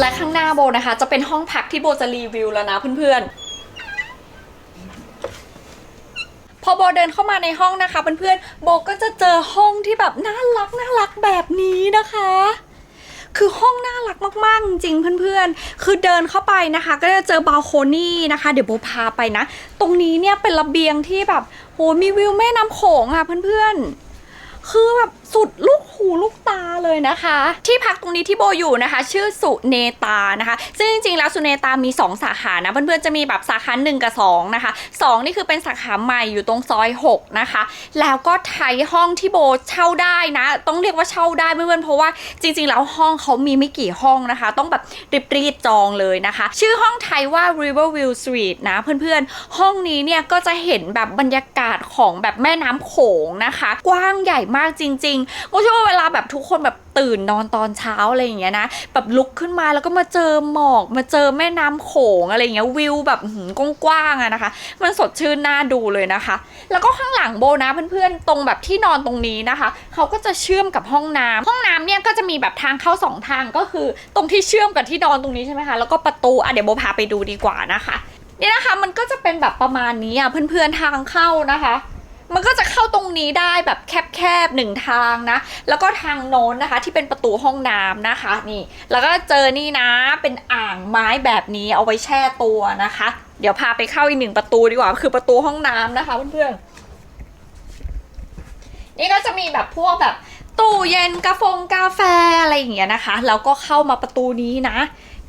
และข้างหน้าโบนะคะ จะเป็นห้องพักที่โบจะรีวิวแล้วนะเพื่อนๆ พอโบเดินเข้ามาในห้องนะคะเพื่อนๆโบก็จะเจอห้องที่แบบน่ารักน่ารักแบบนี้นะคะคือห้องน่ารักมากๆ จริงเพื่อนๆ คือเดินเข้าไปนะคะ ก็จะเจอบาลโคนี่นะคะ เดี๋ยวโบพาไปนะ ตรงนี้เนี่ยเป็นระเบียงที่แบบโหมีวิวแม่น้ำโขงอะเพื่อนๆ คือแบบ สุดลูกหูลูกตาเลยนะคะ ที่พักตรงนี้ที่โบอยู่นะคะ ชื่อสุเนตานะคะ ซึ่งจริงๆแล้วสุเนตามี 2 สาขานะเพื่อนๆจะมีแบบสาขา1กับ2นะคะ2นี่คือเป็นสาขาใหม่อยู่ตรงซอย 6 นะคะ แล้วก็ไทยห้องที่โบเช่าได้นะ ต้องเรียกว่าเช่าได้เพื่อนๆเพราะว่าจริง ๆ แล้วห้องเขามีไม่กี่ห้องนะคะ ต้องแบบรีบๆจองเลยนะคะ ชื่อห้องไทยว่า Riverview Suite นะเพื่อนๆ ห้องนี้เนี่ยก็จะเห็นแบบบรรยากาศของแบบแม่น้ำโขงนะคะ กว้างใหญ่มากจริงๆก็เชื่อว่าเวลาแบบทุกคนแบบตื่นนอนตอนเช้าอะไรอย่างเงี้ยนะแบบลุกขึ้นมาแล้วก็มาเจอหมอก มาเจอแม่น้ำโขงอะไรอย่างเงี้ยวิวแบบกว้างๆอะนะคะ มันสดชื่นน่าดูเลยนะคะ แล้วก็ข้างหลังโบนะเพื่อนๆตรงแบบที่นอนตรงนี้นะคะเขาก็จะเชื่อมกับห้องน้ำห้องน้ำเนี่ยก็จะมีแบบทางเข้าสองทางก็คือ ตรงที่เชื่อมกับที่นอนตรงนี้ใช่ไหมคะแล้วก็ประตูอะเดี๋ยวโบพาไปดูดีกว่านะคะเนี่ยนะคะมันก็จะเป็นแบบประมาณนี้อะเพื่อนๆทางเข้านะคะ มันก็จะเข้าตรงนี้ได้แบบแคบๆหนึ่งทางนะ แล้วก็ทางโน้นนะคะ ที่เป็นประตูห้องน้ำนะคะนี่ แล้วก็เจอนี่นะเป็นอ่างไม้แบบนี้เอาไว้แช่ตัวนะคะ เดี๋ยวพาไปเข้าอีกหนึ่งประตูดีกว่าคือประตูห้องน้ำนะคะเพื่อนๆนี่ก็จะมีแบบพวกแบบตู้เย็นกาแฟกาแฟอะไรอย่างเงี้ยนะคะแล้วก็เข้ามาประตูนี้นะ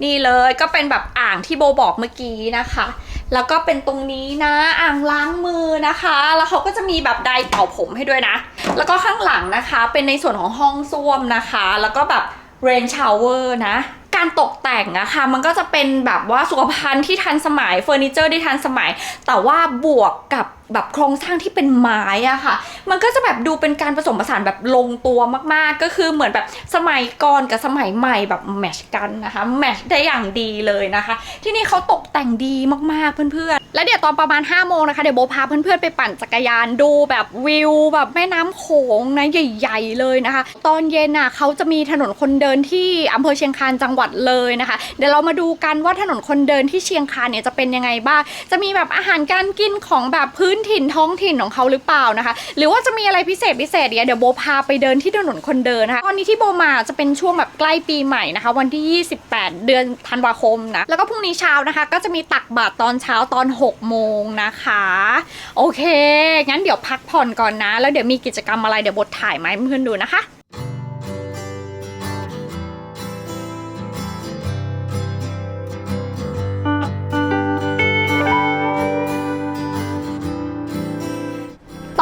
นี่เลยก็เป็นแบบอ่างที่โบบอกเมื่อกี้นะคะ แล้วก็เป็นตรงนี้นะอ่างล้างมือนะคะ แล้วเขาก็จะมีแบบไดร์เป่าผมให้ด้วยนะ แล้วก็ข้างหลังนะคะ เป็นในส่วนของห้องส้วมนะคะ แล้วก็แบบ เรนชาวเวอร์นะ การตกแต่งอะค่ะ มันก็จะเป็นแบบว่าสุขภัณฑ์ที่ทันสมัยเฟอร์นิเจอร์ที่ทันสมัย แต่ว่าบวกกับแบบโครงสร้างที่เป็นไม้อะค่ะ มันก็จะแบบดูเป็นการผสมผสานแบบลงตัวมากๆ ก็คือเหมือนแบบสมัยก่อนกับสมัยใหม่แบบแมชกันนะคะ แมชได้อย่างดีเลยนะคะ ที่นี่เขาตกแต่งดีมากๆเพื่อนๆ แล้วเดี๋ยวตอนประมาณ5้าโมงนะคะเดี๋ยวโบพาเพื่อนๆไปปั่นจักรยานดูแบบวิวแบบแม่น้ำโขงนะใหญ่ ๆ เลยนะคะ ตอนเย็นน่ะเขาจะมีถนนคนเดินที่อำเภอเชียงคานจังหวัดเลยนะคะ เดี๋ยวเรามาดูกันว่าถนนคนเดินที่เชียงคานเนี่ยจะเป็นยังไงบ้างจะมีแบบอาหารการกินของแบบพื้นถิ่นท้องถิ่นของเขาหรือเปล่านะคะ หรือว่าจะมีอะไรพิเศษพิเศษเนี่ยเดี๋ยวโบพาไปเดินที่ถนนคนเดินนะคะตอนนี้ที่โบมาจะเป็นช่วงแบบใกล้ปีใหม่นะคะ วันที่ 28 เดือนธันวาคมนะแล้วก็พรุ่งนี้เช้านะคะ ก็จะมีตักบาตรตอนเช้าตอน6 โมงนะคะ โอเค งั้นเดี๋ยวพักผ่อนก่อนนะ แล้วเดี๋ยวมีกิจกรรมอะไรเดี๋ยวบทถ่ายมาให้เพื่อนดูนะคะ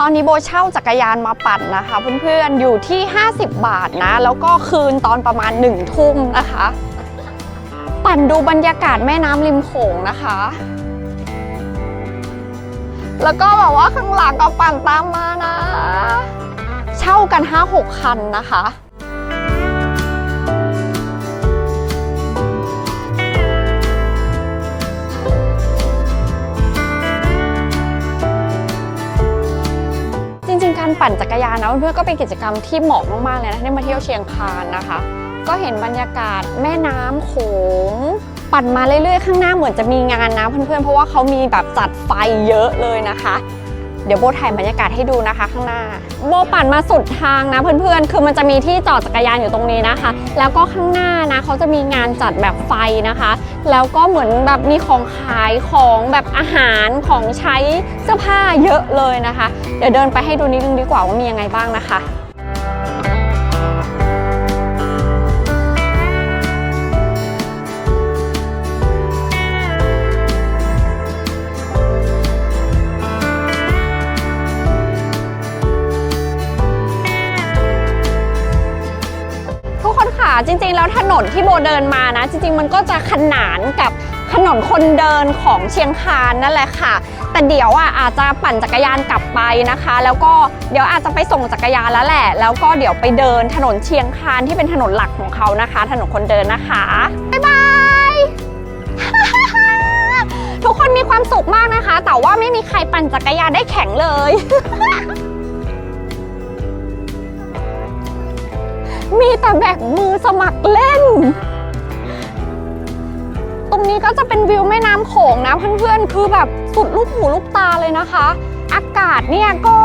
ตอนนี้โบเช่าจักรยานมาปั่นนะคะ เพื่อนๆอยู่ที่ 50 บาทนะ แล้วก็คืนตอนประมาณ1ทุ่มนะคะ ปั่นดูบรรยากาศแม่น้ำริมโขงนะคะ แล้วก็แบบว่าข้างหลังก็ปั่นตามมานะ เช่ากัน 5-6 คันนะคะจริงๆการปั่นจักรยานนะเพื่อนๆก็เป็นกิจกรรมที่เหมาะมากๆเลยนะที่มาเที่ยวเชียงคานนะคะ ก็เห็นบรรยากาศแม่น้ำโขง ปั่นมาเรื่อยๆ ข้างหน้าเหมือนจะมีงานนะเพื่อนๆ เพราะว่าเขามีแบบจัดไฟเยอะเลยนะคะ เดี๋ยวโบถ่ายบรรยากาศให้ดูนะคะข้างหน้า โบปั่นมาสุดทางนะเพื่อนๆ คือมันจะมีที่จอดจักรยานอยู่ตรงนี้นะคะ แล้วก็ข้างหน้านะเขาจะมีงานจัดแบบไฟนะคะ แล้วก็เหมือนแบบมีของขายของแบบอาหารของใช้เสื้อผ้าเยอะเลยนะคะ เดี๋ยวเดินไปให้ดูนิดนึงดีกว่าว่ามียังไงบ้างนะคะ แล้วถนนที่โบเดินมานะ จริงๆ มันก็จะขนานกับถนนคนเดินของเชียงคานนั่นแหละค่ะ แต่เดี๋ยวอะอาจจะปั่นจักรยานกลับไปนะคะ แล้วก็เดี๋ยวอาจจะไปส่งจักรยานแล้วแหละ แล้วก็เดี๋ยวไปเดินถนนเชียงคานที่เป็นถนนหลักของเขานะคะ ถนนคนเดินนะคะบ๊ายบายทุกคนมีความสุขมากนะคะ แต่ว่าไม่มีใครปั่นจักรยานได้แข็งเลย มีแต่แบกมือสมัครเล่น ตรงนี้ก็จะเป็นวิวแม่น้ำโขงนะเพื่อนๆ คือแบบสุดลูกหูลูกตาเลยนะคะ อากาศเนี่ยก็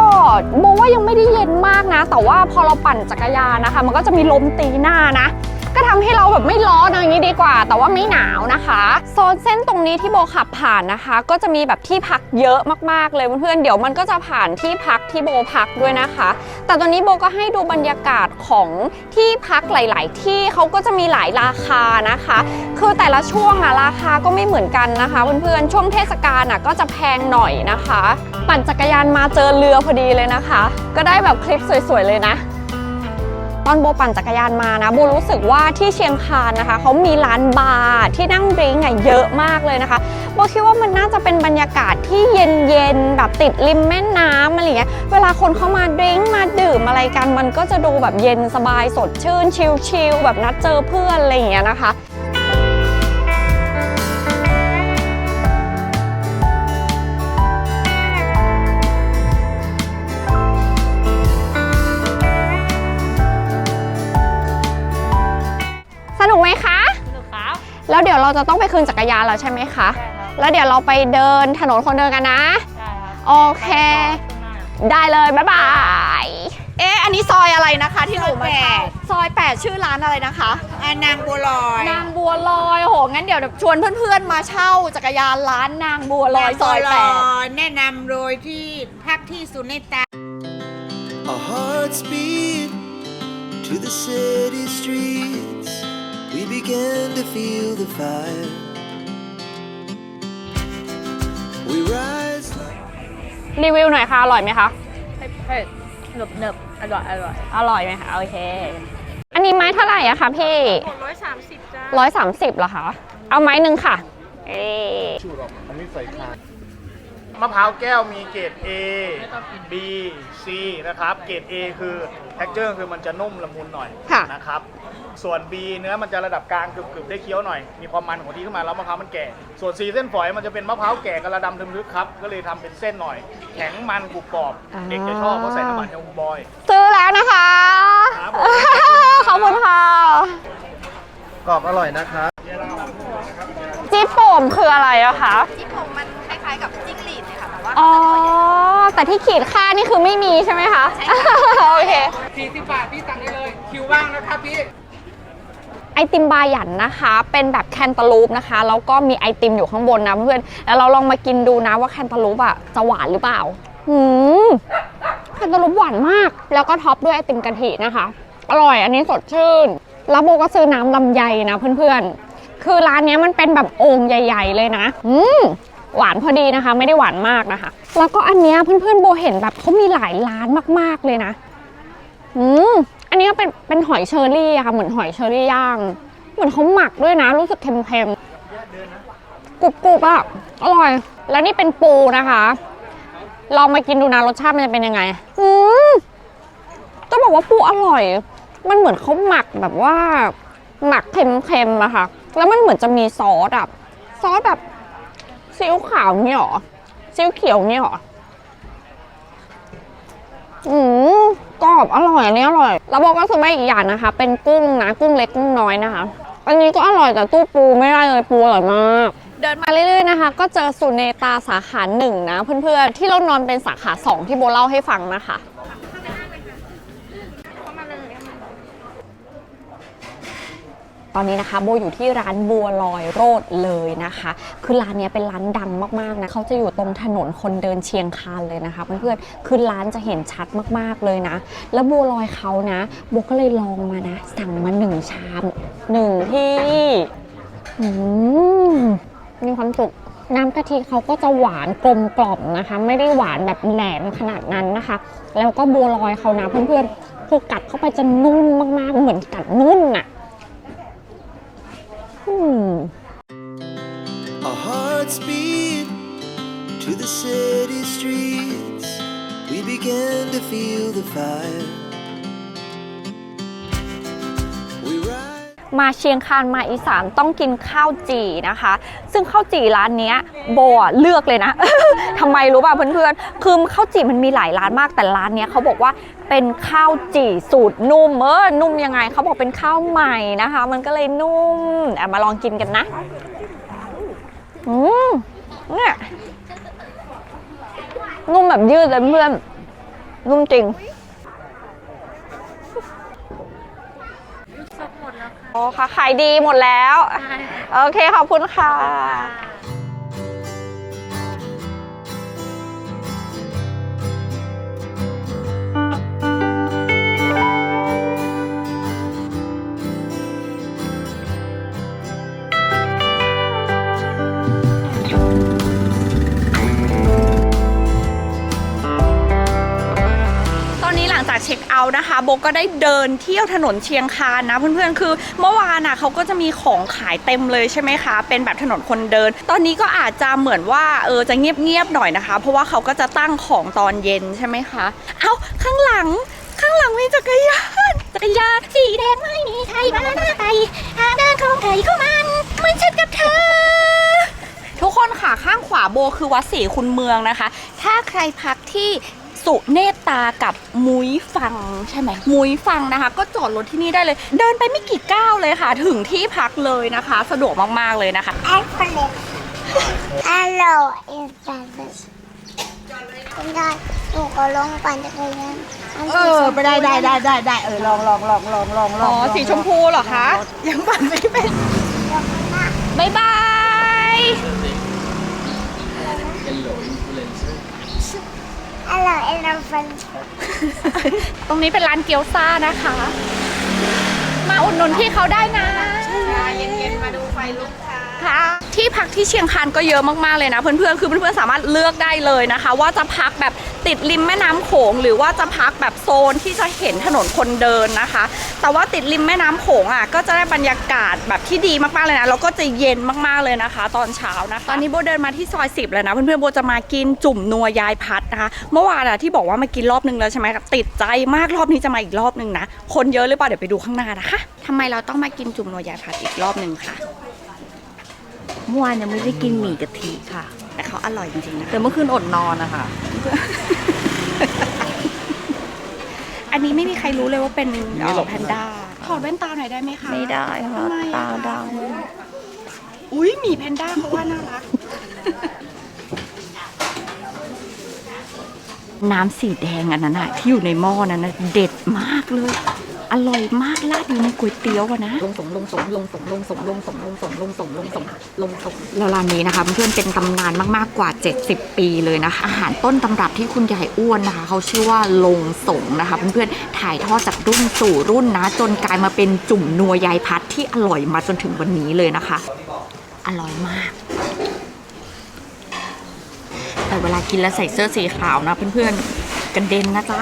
โบว่ายังไม่ได้เย็นมากนะ แต่ว่าพอเราปั่นจักรยานนะคะ มันก็จะมีลมตีหน้านะ ก็ทำให้เราแบบไม่ร้อนเอาอย่างนี้ดีกว่า แต่ว่าไม่หนาวนะคะ โซนเส้นตรงนี้ที่โบขับผ่านนะคะ ก็จะมีแบบที่พักเยอะมากๆเลยเพื่อนๆเดี๋ยวมันก็จะผ่านที่พักที่โบพักด้วยนะคะ แต่ตอนนี้โบก็ให้ดูบรรยากาศของที่พักหลาย ๆ ที่เขาก็จะมีหลายราคานะคะ คือแต่ละช่วงอะราคาก็ไม่เหมือนกันนะคะเพื่อนๆช่วงเทศกาลอะก็จะแพงหน่อยนะคะ ปั่นจักรยานมาเจอเรือพอดีเลยนะคะ ก็ได้แบบคลิปสวยๆเลยนะ ตอนโบปั่นจักรยานมานะโบรู้สึกว่าที่เชียงคานนะคะเขามีร้านบาร์ที่นั่งดริงก์อะเยอะมากเลยนะคะโบคิดว่ามันน่าจะเป็นบรรยากาศที่เย็นๆแบบติดริมแม่น้ำอะไรเงี้ยเวลาคนเข้ามาดริงก์มาดื่มอะไรกันมันก็จะดูแบบเย็นสบายสดชื่นชิลๆแบบนัดเจอเพื่อนอะไรอย่างเงี้ยนะคะ เดี๋ยวเราจะต้องไปคืนจักรยานแล้วใช่ไหมคะใช่ครับแล้วเดี๋ยวเราไปเดินถนนคนเดินกันนะใช่ครับโอเค ได้เลย บ๊ายบาย เอ๊ะ อันนี้ซอยอะไรนะคะ ที่หนูมาเช่าซอย 8 ชื่อร้านอะไรนะคะอ่านางบัวลอย นางบัวลอยโห งั้นเดี๋ยวชวนเพื่อนๆ มาเช่าจักรยานร้านนางบัวลอยซอยนางบัวลอยแนะนำโดยที่พักที่สุนิตา Our hearts beat to the city streets. We began to feel the fire. We rise like 8รีวิวหน่อยค่ะ อร่อยไหมคะ เผ็ดหนึบหนึบอร่อยอร่อยอร่อยไหมคะ โอเค อันนี้ไม้เท่าไหร่อะคะพี่ร้อยสามสิบจ้าร้อยสามสิบเหรอคะ เอาไม้หนึ่งค่ะ เอ๊ะอันนี้ใส่คานมะพร้าวแก้วมีเกรด A B C นะครับ เกรด A คือ texture คือมันจะนุ่มละมุนหน่อยค่ะ นะครับ ส่วน B เนื้อมันจะระดับกลางกรึบๆได้เคี้ยวหน่อย มีความมันของที่ขึ้นมาแล้วมะพร้าวมันแก่ ส่วน C เส้นฝอยมันจะเป็นมะพร้าวแก่กระดำทึมลึกครับ ก็เลยทำเป็นเส้นหน่อย แข็งมันกรุบกรอบเด็กจะชอบเพราะใส่น้ำมันเฮลบอย ซื้อแล้วนะคะ ครับผม ขอบคุณค่ะ กรอบอร่อยนะครับ จิ๊บโป่มคืออะไรอะคะ ที่ผมมันคล้ายๆกับจิ้งหรีดเลยค่ะแต่ว่าอ๋อ แต่ที่ขีดค่านี่คือไม่มีใช่ไหมคะใช่ค่ะโอเค 40 บาทพี่สั่งได้เลย คิวว่างนะครับพี่ ไอติมบาหยันนะคะ เป็นแบบแคนตาลูปนะคะ แล้วก็มีไอติมอยู่ข้างบนนะเพื่อนแล้วเราลองมากินดูนะว่าแคนตาลูปอะจะหวานหรือเปล่า หืมแคนตาลูปหวานมาก แล้วก็ท็อปด้วยไอติมกะทินะคะ อร่อย อันนี้สดชื่น แล้วโบก็ซื้อน้ำลำไยนะเพื่อนๆ คือร้านนี้มันเป็นแบบโอ่งใหญ่ ๆ เลยนะ อืมหวานพอดีนะคะ ไม่ได้หวานมากนะคะ แล้วก็อันเนี้ยเพื่อนๆโบเห็นแบบเขามีหลายร้านมากๆเลยนะ อืม อันนี้ก็เป็นเป็นหอยเชอรี่อะค่ะ เหมือนหอยเชอรี่ย่าง เหมือนเขาหมักด้วยนะ รู้สึกเค็มๆกรุบๆอะอร่อย แล้วนี่เป็นปูนะคะลองมากินดูนะรสชาติมันจะเป็นยังไง อืมจะบอกว่าปูอร่อย มันเหมือนเขาหมักแบบว่า หมักเค็มๆอะค่ะ แล้วมันเหมือนจะมีซอสอะซอสแบบซีอิ๊วขาวเนี่ยหรอซีอิ๊วเขียวเนี่ยหรออืม กรอบอร่อยอันนี้อร่อยแล้วบอกก็ซื้อมาอีกอย่างนะคะ เป็นกุ้งนะกุ้งเล็กกุ้งน้อยนะคะ อันนี้ก็อร่อยแต่ตู้ปูไม่ได้เลยปูอร่อยมากเดินมาเรื่อยๆนะคะ ก็เจอสุเนตาสาขาหนึ่งนะ เพื่อนๆที่เรานอนเป็นสาขาสองที่โบเล่าให้ฟังนะคะ ตอนนี้นะคะโบอยู่ที่ร้านบัวลอยโรดเลยนะคะ คือร้านนี้เป็นร้านดังมากๆนะเขาจะอยู่ตรงถนนคนเดินเชียงคานเลยนะคะ เพื่อนๆคือร้านจะเห็นชัดมากๆเลยนะ แล้วบัวลอยเขานะโบก็เลยลองมานะ สั่งมาหนึ่งชามหนึ่งที่มีความสุขน้ำกะทิเขาก็จะหวานกลมกล่อมนะคะ ไม่ได้หวานแบบแหลมขนาดนั้นนะคะ แล้วก็บัวลอยเขานะเพื่อนๆคือกัดเข้าไปจะนุ่มมากๆ เหมือนกัดนุ่นน่ะ Our hearts beat to the city streets. We began to feel the fire. มาเชียงคานมาอีสานต้องกินข้าวจี่นะคะ ซึ่งข้าวจี่ร้านเนี้ยโบอะเลือกเลยนะ ทำไมรู้ป่ะเพื่อนๆคือข้าวจี่มันมีหลายร้านมากแต่ร้านเนี้ยเขาบอกว่า เป็นข้าวจี่สูตรนุ่มเออนุ่มยังไงเขาบอกเป็นข้าวใหม่นะคะ มันก็เลยนุ่มอะมาลองกินกันนะอืมเนี่ยนุ่มแบบยืดเลยเพื่อนนุ่มจริงโอ้ค่ะขายดีหมดแล้ว โอเค ขอบคุณค่ะ นะคะโบก็ได้เดินเที่ยวถนนเชียงคานนะเพื่อนๆคือเมื่อวานน่ะเขาก็จะมีของขายเต็มเลยใช่ไหมคะ เป็นแบบถนนคนเดิน ตอนนี้ก็อาจจะเหมือนว่าเออจะเงียบๆหน่อยนะคะ เพราะว่าเขาก็จะตั้งของตอนเย็นใช่ไหมคะ เอาข้างหลังข้างหลังมีจักรยานจักรยานสีแดงไม่มีใครมาหน้าใครหาเดินของใครก็มันเหมือนฉันกับเธอ ทุกคนค่ะข้างขวาโบคือวัดศรีคุณเมืองนะคะ ถ้าใครพักที่ สุเนตตากับมุ้ยฟังใช่ไหมมุ้ยฟังนะคะ ก็จอดรถที่นี่ได้เลย เดินไปไม่กี่ก้าวเลยค่ะ ถึงที่พักเลยนะคะ สะดวกมากๆเลยนะคะ Hello, it's Travis. คุณได้หนูก็ลงปั่นจักรยานนเออไปได้ได้ได้ได้ได้เออลองลองลองลองลองลอ๋อองสีชมพูเหรอคะยังปั่นไม่เป็นบายบายฮัลโหล เอลฟันตรงนี้เป็นร้านเกี๊ยวซ่านะคะ มาอุดหนุนที่เขาได้นะเย็นๆมาดูไฟลุกค่ะ ค่ะ ที่พักที่เชียงคานก็เยอะมากๆเลยนะ เพื่อนๆ คือเพื่อนๆ สามารถเลือกได้เลยนะคะ ว่าจะพักแบบ ติดริมแม่น้ำโขงหรือว่าจะพักแบบโซนที่จะเห็นถนนคนเดินนะคะ แต่ว่าติดริมแม่น้ำโขงอะก็จะได้บรรยากาศแบบที่ดีมากๆเลยนะแล้วก็จะเย็นมากๆเลยนะคะ ตอนเช้านะคะตอนนี้โบเดินมาที่ซอยสิบแล้วนะเพื่อนๆโบจะมากินจุ่มนัวยายพัดนะคะ เมื่อวานอะที่บอกว่ามากินรอบนึงแล้วใช่ไหมติดใจมากรอบนี้จะมาอีกรอบนึงนะคนเยอะหรือเปล่าเดี๋ยวไปดูข้างหน้านะคะทำไมเราต้องมากินจุ่มนัวยายพัดอีกรอบนึงคะเมื่อวานยังไม่ได้กินหมี่กะทิค่ะ แต่เขาอร่อยจริงๆนะแต่เมื่อคืนอดนอนนะคะ อันนี้ไม่มีใครรู้เลยว่าเป็นเอ่อแพนด้าถอดแว่นตาหน่อยได้ไหมคะไม่ได้ค่ะทำไมตาอะดอุ้ยหมีแพนด้าเขาว่าน่ารักน้ำสีแดงอันนั้นอะที่อยู่ในหม้อนั้นนะเด็ดมากเลย อร่อยมากราดอยู่ในก๋วยเตี๋ยวอะนะำลงสงลงสงลงสงลงสงลงสงลงสงลงสงลงสงลงสงแล้วร้านนี้นะคะเพื่อนๆเป็นตำนานมากๆกว่า 70 ปีเลยนะคะ อาหารต้นตำรับที่คุณยายอ้วนนะคะ เขาชื่อว่าลงสงนะคะเพื่อนๆถ่ายทอดจากรุ่นสู่รุ่นนะ จนกลายมาเป็นจุ่มนัวยายพัดที่อร่อยมาจนถึงวันนี้เลยนะคะ อร่อยมากแต่เวลากินแล้วใส่เสื้อสีขาวนะเพื่อนๆกระเด็นนะจ๊ะ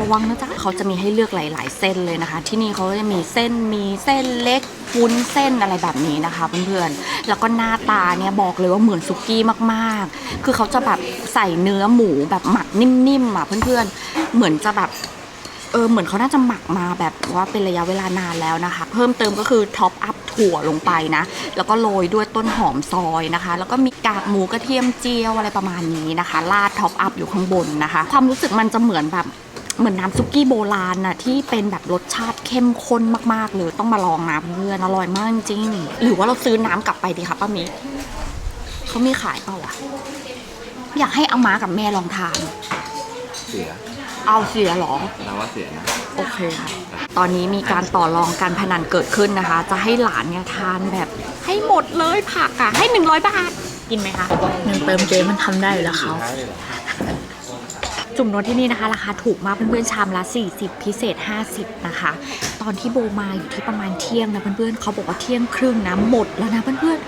ระวังนะจ๊ะเขาจะมีให้เลือกหลาย ๆ เส้นเลยนะคะ ที่นี่เขาจะมีเส้นมีเส้นเล็กวุ้นเส้นอะไรแบบนี้นะคะเพื่อนๆ แล้วก็หน้าตาเนี่ยบอกเลยว่าเหมือนซุกี้มากๆ คือเขาจะแบบใส่เนื้อหมูแบบหมักนิ่มๆอะเพื่อนๆ เหมือนจะแบบเออเหมือนเขาน่าจะหมักมาแบบว่าเป็นระยะเวลานานแล้วนะคะ เพิ่มเติมก็คือท็อปอัพถั่วลงไปนะ แล้วก็โรยด้วยต้นหอมซอยนะคะ แล้วก็มีกากหมูกระเทียมเจียวอะไรประมาณนี้นะคะราดท็อปอัพอยู่ข้างบนนะคะ ความรู้สึกมันจะเหมือนแบบ เหมือนน้ำซุกี้โบราณน่ะที่เป็นแบบรสชาติเข้มข้นมากๆเลยต้องมาลองนะเพื่อนอร่อยมากจริงๆหรือว่าเราซื้อน้ำกลับไปดีคะป้ามิเขามีขายเปล่าวะอยากให้เอามากับแม่ลองทาน เสียเอาเสียเหรอ เราว่าเสียนะ โอเคค่ะ ตอนนี้มีการต่อรองการพนันเกิดขึ้นนะคะ จะให้หลานเนี่ยทานแบบให้หมดเลยผักอะให้ 100 บาท กินไหมคะเงินเติมเจ๊มันทำได้อยู่แล้วเขา จุ่มนวดที่นี่นะคะ ราคาถูกมากเพื่อนๆชามละ 40 พิเศษ 50 นะคะ ตอนที่โบมาอยู่ที่ประมาณเที่ยงนะเพื่อนๆเขาบอกว่าเที่ยงครึ่งนะหมดแล้วนะเพื่อน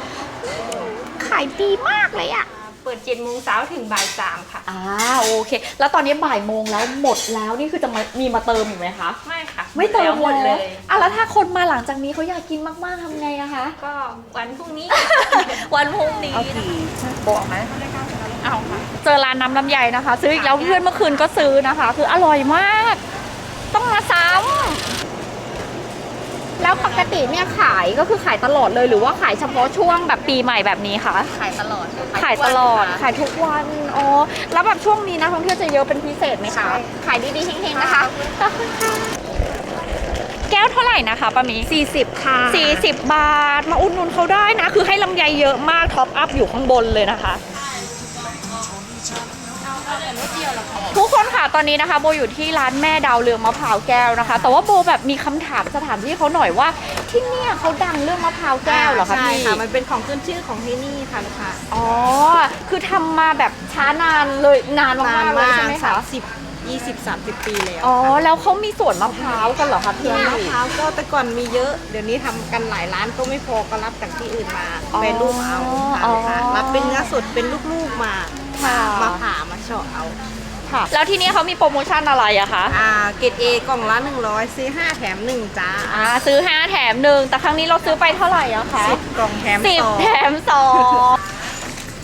ๆขายดีมากเลยอะเปิดเจ็ดโมงเช้าถึงบ่ายสามค่ะอ่าโอเค แล้วตอนนี้บ่ายโมงแล้วหมดแล้วนี่คือจะมามีมาเติมอีกไหมคะ ไม่ค่ะไม่เติมหมดแล้เลวยอะแล้วถ้าคนมาหลังจากนี้เขาอยากกินมากๆทำไงอะคะ ก็วันพรุ่งนี้ วันพรุ่งนี้เอากี่บอกไหม เอาค่ะ เจอร้านน้ำลำไยนะคะ ซื้ออีกแล้วเพื่อนเมื่อคืนก็ซื้อนะคะ คืออร่อยมาก ต้องมาซ้ำแล้วปกติเนี่ยขายก็คือขายตลอดเลยหรือว่าขายเฉพาะช่วงแบบปีใหม่แบบนี้คะขายตลอดขายตลอดขายทุกวันอ๋อแล้วแบบช่วงนี้นะท่องเที่ยวจะเยอะเป็นพิเศษไหมคะขายดีๆเฮงๆนะคะขอบคุณค่ะแก้วเท่าไหร่นะคะป้ามี40 ค่ะ 40 บาท มาอุดหนุนเขาได้นะ คือให้ลำไยเยอะมากท็อปอัพอยู่ข้างบนเลยนะคะ ทุกคนค่ะตอนนี้นะคะโบอยู่ที่ร้านแม่ดาวเรืองมะพร้าวแก้วนะคะ แต่ว่าโบแบบมีคำถามสถานที่เขาหน่อยว่า ที่เนี่ยเขาดังเรื่องมะพร้าวแก้วเหรอคะใช่พี่ค่ะมันเป็นของขึ้นชื่อของที่นี่ค่ะลูกค้าอ๋อคือทำมาแบบช้านานเลยนานมากๆเลยใช่ไหมสาคะมสิบยี่สิบสามสิบ ปีแล้วอ๋อ แล้วเขามีสวนมะพร้าวกันเหรอคะพี่ มะพร้าวก็แต่ก่อนมีเยอะ เดี๋ยวนี้ทำกันหลายร้านก็ไม่พอก็รับจากที่อื่นมาอ๋อเป็นรูปเอาค่ะอ๋อลูกค้ารับเป็นเนื้อสดเป็นลูกๆมาค่ะมาผ่ามาเฉาะเอาค่ะ แล้วที่นี่เขามีโปรโมชั่นอะไรอะคะอ่าเกรดเอกล่องละหนึ่งร้อยซื้อห้าแถมหนึ่งจ้าอ่าซื้อ 5 แถมหนึ่งแต่ครั้งนี้เราซื้อไปเท่าไหร่อะคะสิบกล่องแถมสิบสองแถมสอง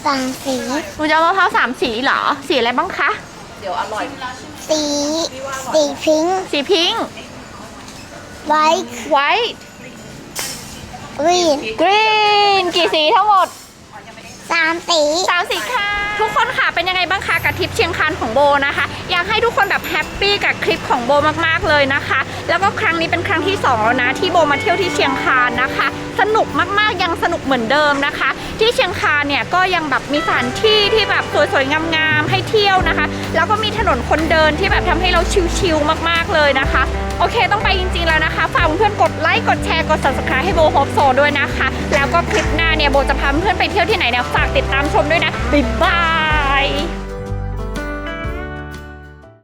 สามสี หนูจะเอามะพร้าวสามสีเหรอ สีอะไรบ้างคะ สี สีพิงค์สีพิงค์ ไวท์ไวท์กรีนกรีนกี่สีทั้งหมด สามสีสามสีค่ะ ทุกคนค่ะเป็นยังไงบ้างคะกับทริปเชียงคานของโบนะคะ อยากให้ทุกคนแบบแฮปปี้กับคลิปของโบมากๆเลยนะคะ แล้วก็ครั้งนี้เป็นครั้งที่สองแล้วนะที่โบมาเที่ยวที่เชียงคานนะคะ สนุกมากๆยังสนุกเหมือนเดิมนะคะ ที่เชียงคานเนี่ยก็ยังแบบมีสถานที่ที่แบบสวยๆงามๆให้เที่ยวนะคะ แล้วก็มีถนนคนเดินที่แบบทำให้เราชิลๆมากๆเลยนะคะโอเคต้องไปจริงๆแล้วนะคะ ฝากเพื่อนกดไลค์กดแชร์กด subscribe ให้โบโฮปโซด้วยนะคะ แล้วก็คลิปหน้าเนี่ยโบจะพาเพื่อนไปเที่ยวที่ไหนเนี่ยฝากติดตามชมด้วยนะ บ๊ายบาย